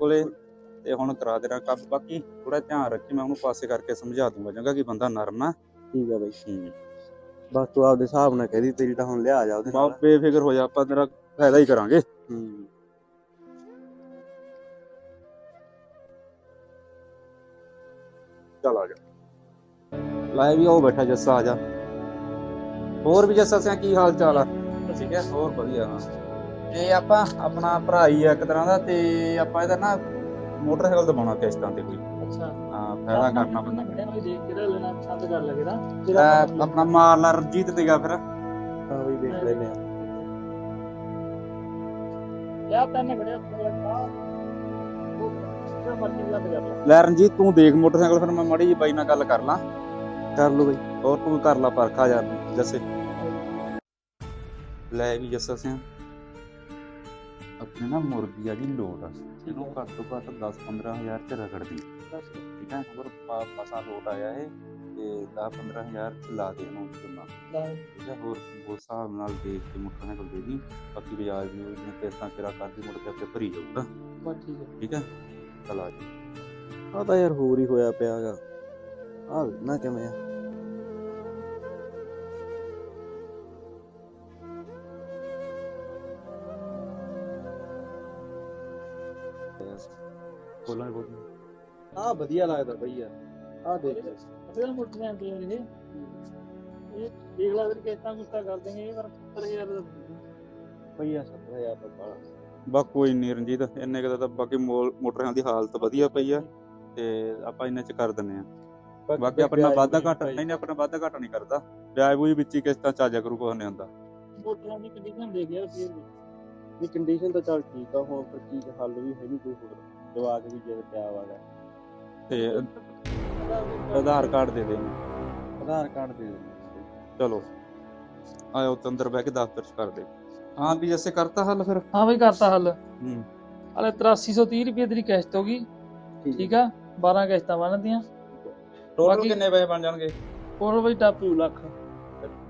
ਕੋਲੇ ਤੇ ਹੁਣ ਕਰਾ ਦੇਣਾ ਕੰਮ। ਬਾਕੀ ਥੋੜਾ ਧਿਆਨ ਰੱਖੀ ਮੈਂ ਉਹਨੂੰ ਪਾਸੇ ਕਰਕੇ ਸਮਝਾ ਦੂੰਗਾ। ਚੰਗਾ ਕਿ ਬੰਦਾ ਨਰਮ ਆ। ਠੀਕ ਆ ਬਾਈ। ਹੂੰ। ਬਸ ਤੂੰ ਆਪਦੇ ਹਿਸਾਬ ਨਾਲ ਕਹਿ ਦੀ ਤੇਰੀ ਤਾਂ ਹੁਣ ਲਿਆ ਜਾ ਉਹਦੇ ਨਾਲ। ਬਾਪ ਬੇਫਿਕਰ ਹੋ ਜਾ ਆਪਾਂ ਤੇਰਾ ਫਾਇਦਾ ਹੀ ਕਰਾਂਗੇ। ਹੂੰ। ਚੱਲ ਆ ਜਾ। ਲਾਏ ਵੀ ਉਹ ਬੈਠਾ ਜੱਸਾ ਆ ਜਾ। ਹੋਰ ਵੀ ਜੱਸਾ ਸਿਆ ਕੀ ਹਾਲ ਚਾਲ ਆ? ਠੀਕ ਹੈ ਹੋਰ ਵਧੀਆ। ਹਾਂ ਇਹ ਆਪਾਂ ਆਪਣਾ ਭਰਾ ਹੀ ਆ ਇੱਕ ਤਰ੍ਹਾਂ ਦਾ ਤੇ ਆਪਾਂ ਇਹਦਾ ਨਾ ਮੋਟਰਸਾਈਕਲ ਦਬਾਉਣਾ ਕਿਸ਼ਤਾਂ ਤੇ ਕੋਈ। ਅੱਛਾ। ਹਾਂ ਫਾਇਦਾ ਕਰਨਾ ਬੰਦਾ। ਖੜਿਆ ਹੋਈ ਦੇਖ ਕੇ ਲੈਣਾ ਪਸੰਦ ਕਰ ਲੱਗਦਾ ਤਾਂ ਆਪਣਾ ਮਾਰ ਲਾ ਰਣਜੀਤ ਦੇਗਾ ਫਿਰ। ਹਾਂ ਬਈ ਦੇਖ ਲੈਨੇ ਆ। ਯਾ ਤੈਨੂੰ ਖੜਿਆ ਲੱਗਦਾ ਉਹ ਜਿਹੜਾ ਮਰਜ਼ੀ ਲੱਗ ਜਾ ਲੈ ਰਣਜੀਤ ਤੂੰ ਦੇਖ ਮੋਟਰਸਾਈਕਲ ਫਿਰ ਮੈਂ ਮਾੜੀ ਜੀ ਬਾਈ ਨਾਲ ਗੱਲ ਕਰ ਲਾਂ। ਕਰ ਲਓ ਬਈ। ਹੋਰ ਤੂੰ ਕਰ ਲਾ ਪਰਖਾ ਜਾ ਜੱਸੇ। ਲੈ ਵੀ ਜੱਸਾ ਸਿਆ। ਆਪਣੇ ਨਾ ਮੁਰਗੀ ਆ ਜੀ ਲੋੜ ਆ ਇਹਨੂੰ ਘੱਟ ਤੋਂ ਘੱਟ 10 15000 ਚ ਰਗੜਦੀ। ਠੀਕ ਹੈ ਹੋਰ ਪਾਸਾ ਲੋਟ ਆਇਆ ਹੈ ਤੇ 10 15000 ਚ ਲਾ ਦੇ ਇਹਨੂੰ ਚੁਣਾ ਠੀਕ ਹੈ ਹੋਰ ਉਸ ਹਿਸਾਬ ਨਾਲ ਦੇਖ ਕੇ ਮੋਟਰਸਾਈਕਲ ਦੇ ਦੀ। ਬਾਕੀ ਬਾਜ਼ਾਰ ਵੀ ਉਹਨੇ ਕਿਸ਼ਤਾਂ ਕਿਰਾ ਕਰਦੀ ਮੁੜ ਕੇ ਆਪੇ ਭਰੀ ਜਾਊਗਾ। ਬਸ ਠੀਕ ਹੈ। ਠੀਕ ਹੈ ਚਲ ਆ ਜੀ। ਆ ਤਾਂ ਯਾਰ ਹੋਰ ਹੀ ਹੋਇਆ ਪਿਆਗਾ ਆ ਨਾ ਕਿਵੇਂ ਆ। ਬੋਲਾਂ ਬੋਲ ਆ ਵਧੀਆ ਲੱਗਦਾ ਬਈ ਯਾਰ। ਆ ਦੇਖ ਉਹਦੇ ਮੁੱਠੀਆਂ ਤੇ ਇਹ ਇਹ ਦੇਖ ਲਾ ਫਿਰ ਕਿਸ਼ਤਾਂ ਕੁਸ਼ਤਾਂ ਕਰ ਦੇਂਗੇ ਇਹ ਪਰ 70000 ਦਾ ਬਈ ਆ 70000 ਦਾ ਬਾਲਾ ਬਾ ਕੋਈ ਨਹੀਂ ਰਣਜੀਤ ਇੰਨੇ ਕੁ ਦਾ ਤਾਂ ਬਾਕੀ ਮੋਟਰਾਂ ਦੀ ਹਾਲਤ ਵਧੀਆ ਪਈ ਆ ਤੇ ਆਪਾਂ ਇੰਨੇ ਚ ਕਰ ਦਿੰਨੇ ਆ। ਬਾਕੀ ਆਪਣਾ ਵਾਧਾ ਘਾਟਾ ਨਹੀਂ ਨਹੀਂ ਆਪਣਾ ਵਾਧਾ ਘਾਟਾ ਨਹੀਂ ਕਰਦਾ। ਵਿਆਜ ਵੀ ਵਿੱਚ ਹੀ ਕਿਸ਼ਤਾਂ ਚ ਆ ਜਾ ਕਰੂ ਕੁਛ ਨਹੀਂ ਹੁੰਦਾ। ਮੋਟਰਾਂ ਦੀ ਕੰਡੀਸ਼ਨ ਦੇ ਗਿਆ ਫਿਰ ਵੀ ਕੰਡੀਸ਼ਨ ਤਾਂ ਚੱਲ ਠੀਕ ਆ ਹੁਣ ਪਰ ਕੀ ਹੱਲ ਵੀ ਹੈ ਨਹੀਂ ਕੋਈ ਹੋਰ ਜਵਾਕ ਵੀ ਜ਼ਿਆਦਾ ਪਿਆ ਵਾਗਾ ਤੇ ਆਧਾਰ ਕਾਰਡ ਦੇ ਦੇ। ਆਧਾਰ ਕਾਰਡ ਦੇ ਦੇ ਚਲੋ ਆਇਓ ਤੇ ਅੰਦਰ ਬਹਿ ਕੇ ਦਫ਼ਤਰ ਚ ਕਰ ਦੇ ਹਾਂ ਵੀ ਜੈਸੇ ਕਰਤਾ ਹੱਲ ਫਿਰ? ਹਾਂ ਬਈ ਕਰਤਾ ਹੱਲ। ਹੂੰ। ਹਲੇ 8330 ਰੁਪਏ ਦੀ ਕਿਸ਼ਤ ਹੋ ਗਈ। ਠੀਕ ਆ 12 ਕਿਸ਼ਤਾਂ ਬਣਦੀਆਂ ਟੋਟਲ ਕਿੰਨੇ ਪੈਸੇ ਬਣ ਜਾਣਗੇ? ਕੋਲ ਬਈ ਟਾਪੂ ਲੱਖ।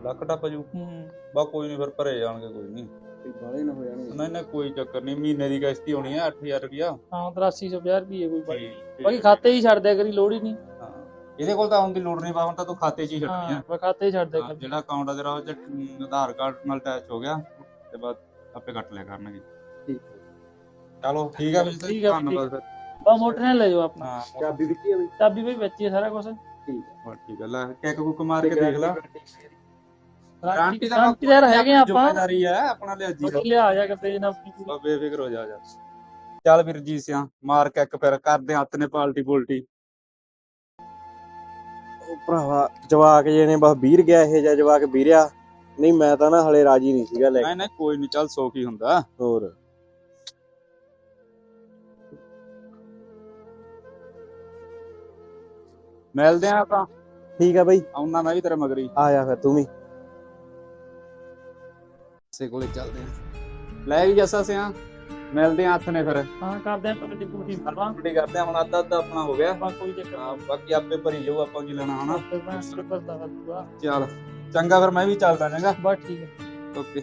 ਲੱਖ ਟੱਪ ਜੂ। ਹੂੰ। ਬਾ ਕੋਈ ਨਹੀਂ ਫਿਰ ਭਰੇ ਜਾਣਗੇ ਕੋਈ ਨਹੀਂ ਬਾਲੇ ਨਾ ਹੋ ਜਾਣਗੇ ਨਹੀਂ ਨਹੀਂ ਕੋਈ ਚੱਕਰ ਨਹੀਂ ਮਹੀਨੇ ਦੀ ਕਿਸ਼ਤ ਹੀ ਹੋਣੀ ਹੈ 8000 ਰੁਪਿਆ ਹਾਂ 8350 ਰੁਪਏ ਕੋਈ ਬਾਈ ਬਾਕੀ ਖਾਤੇ ਹੀ ਛੱਡ ਦਿਆ ਕਰੀ ਲੋੜ ਹੀ ਨਹੀਂ। ਹਾਂ ਇਹਦੇ ਕੋਲ ਤਾਂ ਆਉਣ ਦੀ ਲੋੜ ਨਹੀਂ ਹੁਣ ਤਾਂ ਤੂੰ ਖਾਤੇ 'ਚ ਹੀ ਛੱਡਣੀ ਆ। ਬਸ ਖਾਤੇ ਹੀ ਛੱਡ ਦਿਆ ਕਰ। ਜਿਹੜਾ ਅਕਾਊਂਟ ਆ ਤੇਰਾ ਉਹ 'ਚ ਆਧਾਰ ਕਾਰਡ ਨਾਲ ਅਟੈਚ ਹੋ ਗਿਆ ਤੇ ਬਾਅਦ ਆਪੇ ਕੱਟ ਲਿਆ ਕਰਨਗੇ। ਠੀਕ। ਚਲੋ ਠੀਕ ਆ ਵੀ ਠੀਕ ਆ, ਧੰਨਵਾਦ ਫਿਰ। ਬਾ ਮੋਟਰ ਨਾਲ ਲੈ ਜਾਓ ਆਪਣਾ। ਹਾਂ ਚਾਬੀ ਦਿੱਤੀ ਆ ਬਈ। ਚਾਬੀ ਬਈ ਵਿੱਚ ਸਾਰਾ ਕੁਝ ਠੀਕ ਬਸ ਠੀਕ ਆ ਲੈ ਕਿੱਕ ਕੁੱਕ ਮਾਰ ਕੇ ਦੇਖ ਲਾ। ਗਾਰੰਟੀ ਗਾਰੰਟੀ ਦਾ ਹੈਗੇ ਆ ਆਪਾਂ। ਜ਼ਿੰਮੇਵਾਰੀ ਹੈ ਆਪਣਾ ਲਿਆਜੀ ਬਾਕੀ ਲਿਆ ਜਾ ਕਰਦੇ ਜਨਾ ਬਾ ਬੇਫਿਕਰ ਹੋ ਜਾ ਜਾ। ਚੱਲ ਵੀਰ ਜੀ ਸਿਆ ਮਾਰ ਕੇ ਇੱਕ ਫਿਰ ਕਰਦੇ ਹੱਥ ਨੇ ਪਾਲਟੀ ਪੁਲਟੀ। ਉਹ ਭਰਾਵਾ ਜਵਾਕ ਜੇ ਨੇ ਬਸ ਵੀਰ ਗਿਆ ਇਹ ਜਾਂ ਜਵਾਕ ਵੀਰਿਆ ਨਹੀਂ ਮੈਂ ਤਾਂ ਨਾ ਹਲੇ ਰਾਜੀ ਨਹੀਂ ਸੀਗਾ ਲੈ ਕੇ। ਨਹੀਂ ਨਹੀਂ ਕੋਈ ਨਹੀਂ ਚੱਲ ਸੌਖ ਹੀ ਹੁੰਦਾ। ਹੋਰ। ਮਿਲਦੇ ਆ ਆਪਾਂ। ਠੀਕ ਆ ਬਈ। ਆਉਣਾ ਮੈਂ ਵੀ ਤੇਰੇ ਮਗਰੀ ਆ ਜਾ ਫਿਰ ਤੂੰ ਵੀ। ਸੇ ਕੋਲੇ ਚੱਲਦੇ ਆ ਲੈ ਵੀ ਜੱਸਾ ਸਿਆ ਮਿਲਦੇ ਆ ਹੱਥ ਨੇ ਫਿਰ। ਹਾਂ ਕਰਦੇ ਆ ਪੱਟੀ ਪੁੱਟੀ ਕਰਵਾ ਛੁੱਟੀ ਕਰਦੇ ਆ ਹੁਣ ਅੱਧਾ ਅੱਧਾ ਆਪਣਾ ਹੋ ਗਿਆ। ਬਾ ਕੋਈ ਚੱਕਰ ਹਾਂ, ਬਾਕੀ ਆਪੇ ਭਰੀ ਜਾਊ ਆਪਾਂ ਕੀ ਲੈਣਾ ਹਨਾ? ਮੈਂ ਦਾ ਚੱਲ ਚੰਗਾ ਫਿਰ ਮੈਂ ਵੀ ਚੱਲਦਾ ਚੰਗਾ। ਬਸ ਠੀਕ ਹੈ। ਓਕੇ।